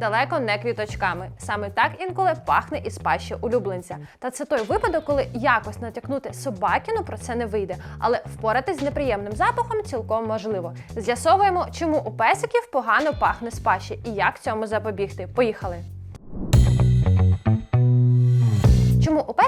далеко не квіточками. Саме так інколи пахне і пащі улюбленця. Та це той випадок, коли якось натякнути собакіну про це не вийде, але впоратись з неприємним запахом цілком можливо. З'ясовуємо, чому у песиків погано пахне з пащі і як цьому запобігти. Поїхали!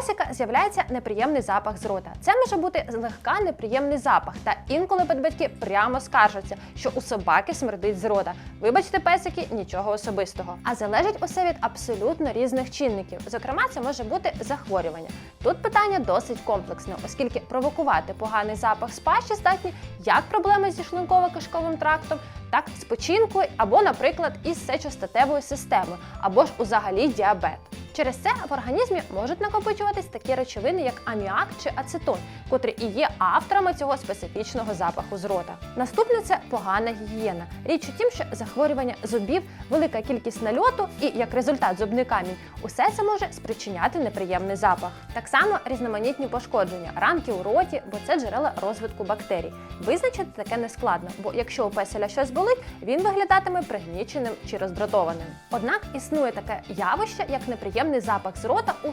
Песика з'являється неприємний запах з рота? Це може бути злегка неприємний запах, та інколи педбатьки прямо скаржаться, що у собаки смердить з рота. Вибачте, песики, нічого особистого. А залежить усе від абсолютно різних чинників. Зокрема, це може бути захворювання. Тут питання досить комплексне, оскільки провокувати поганий запах з пащі здатні як проблеми зі шлунково-кишковим трактом, так і з печінкою, або, наприклад, із сечостатевою системою, або ж узагалі діабет. Через це в організмі можуть накопичуватись такі речовини, як аміак чи ацетон, котрі і є авторами цього специфічного запаху з рота. Наступне це погана гігієна. Річ у тім, що захворювання зубів, велика кількість нальоту і як результат зубний камінь, усе це може спричиняти неприємний запах. Так само різноманітні пошкодження, ранки у роті, бо це джерела розвитку бактерій. Визначити таке нескладно, бо якщо у песеля щось болить, він виглядатиме пригніченим чи роздратованим. Однак існує таке явище, як неприємний запах з рота у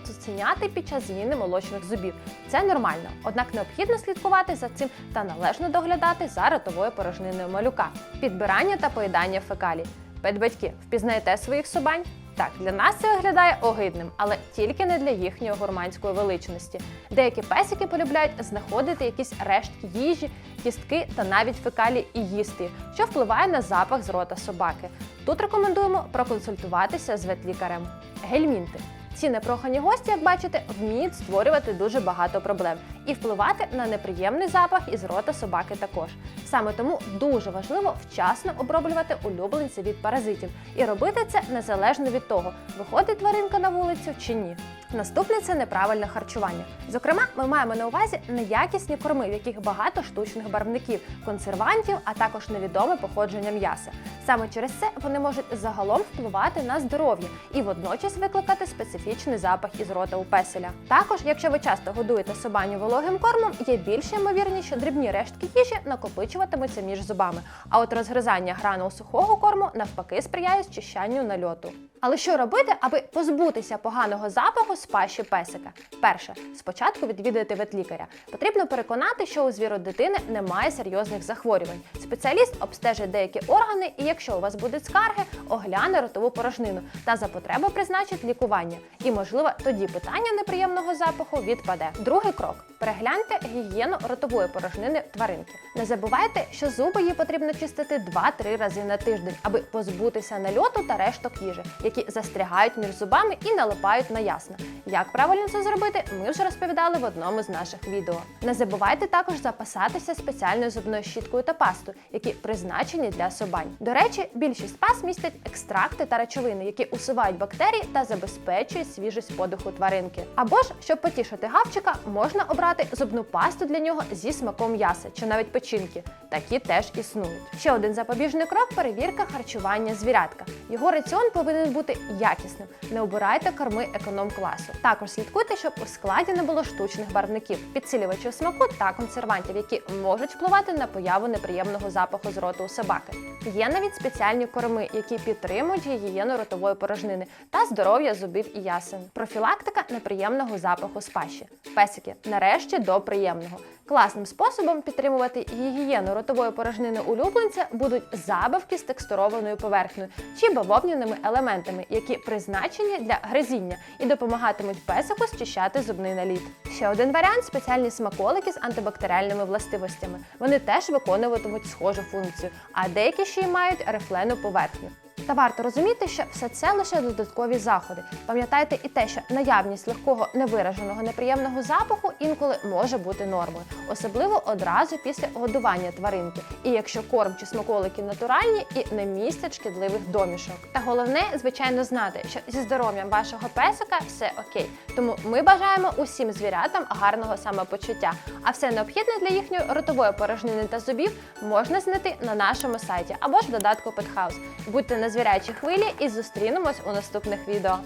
під час зміни молочних зубів. Це нормально, однак необхідно слідкувати за цим та належно доглядати за ротовою порожниною малюка, підбирання та поїдання фекалій. Педбатьки, впізнаєте своїх собань? Так, для нас це виглядає огидним, але тільки не для їхньої гурманської величності. Деякі песики полюбляють знаходити якісь рештки їжі, кістки та навіть фекалії і їсти, що впливає на запах з рота собаки. Тут рекомендуємо проконсультуватися з ветлікарем. Гельмінти. Ці непрохані гості, як бачите, вміють створювати дуже багато проблем і впливати на неприємний запах із рота собаки також. Саме тому дуже важливо вчасно оброблювати улюбленців від паразитів і робити це незалежно від того, виходить тваринка на вулицю чи ні. Наступне це неправильне харчування. Зокрема, ми маємо на увазі неякісні корми, в яких багато штучних барвників, консервантів, а також невідоме походження м'яса. Саме через це вони можуть загалом впливати на здоров'я і водночас викликати специфічний запах із рота у песеля. Також, якщо ви часто годуєте собаню вологим кормом, є більша ймовірність, що дрібні рештки їжі накопичуватимуться між зубами. А от розгризання гранул сухого корму навпаки сприяє зчищанню нальоту. Але що робити, аби позбутися поганого запаху з пащі песика? Перше, спочатку відвідати ветлікаря. Потрібно переконати, що у звіру дитини немає серйозних захворювань. Спеціаліст обстежить деякі органи, і якщо у вас будуть скарги, огляне ротову порожнину та за потреби призначить лікування. І, можливо, тоді питання неприємного запаху відпаде. Другий крок: перегляньте гігієну ротової порожнини тваринки. Не забувайте, що зуби їй потрібно чистити 2-3 рази на тиждень, аби позбутися нальоту та решток їжі, які застрягають між зубами і налипають на ясна. Як правильно це зробити, ми вже розповідали в одному з наших відео. Не забувайте також запасатися спеціальною зубною щіткою та пастою, які призначені для собань. До речі, більшість пас містять екстракти та речовини, які усувають бактерії та забезпечують свіжість подиху тваринки. Або ж, щоб потішити гавчика, можна обрати зубну пасту для нього зі смаком м'яса чи навіть печінки. Такі теж існують. Ще один запобіжний крок перевірка харчування звірятка. Його раціон повинен бути якісним. Не обирайте корми економ-класу. Також слідкуйте, щоб у складі не було штучних барвників, підсилювачів смаку та консервантів, які можуть впливати на появу неприємного запаху з роту у собаки. Є навіть спеціальні корми, які підтримують гігієну ротової порожнини та здоров'я зубів і ясен. Профілактика неприємного запаху з пащі. Песики, нарешті до приємного. Класним способом підтримувати гігієну ротової порожнини улюбленця будуть забавки з текстурованою поверхнею чи бавовняними елементами, які призначені для гризіння і допомагатимуть песику зчищати зубний наліт. Ще один варіант спеціальні смаколики з антибактеріальними властивостями. Вони теж виконуватимуть схожу функцію, а деякі ще й мають рифлену поверхню. Та варто розуміти, що все це лише додаткові заходи. Пам'ятайте і те, що наявність легкого невираженого неприємного запаху інколи може бути нормою, особливо одразу після годування тваринки. І якщо корм чи смаколики натуральні і не містять шкідливих домішок. Та головне, звичайно, знати, що зі здоров'ям вашого песика все окей. Тому ми бажаємо усім звірятам гарного самопочуття. А все необхідне для їхньої ротової порожнини та зубів можна знайти на нашому сайті або ж в додатку Pethouse. Будьте на звірячій хвилі і зустрінемось у наступних відео.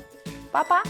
Па-па!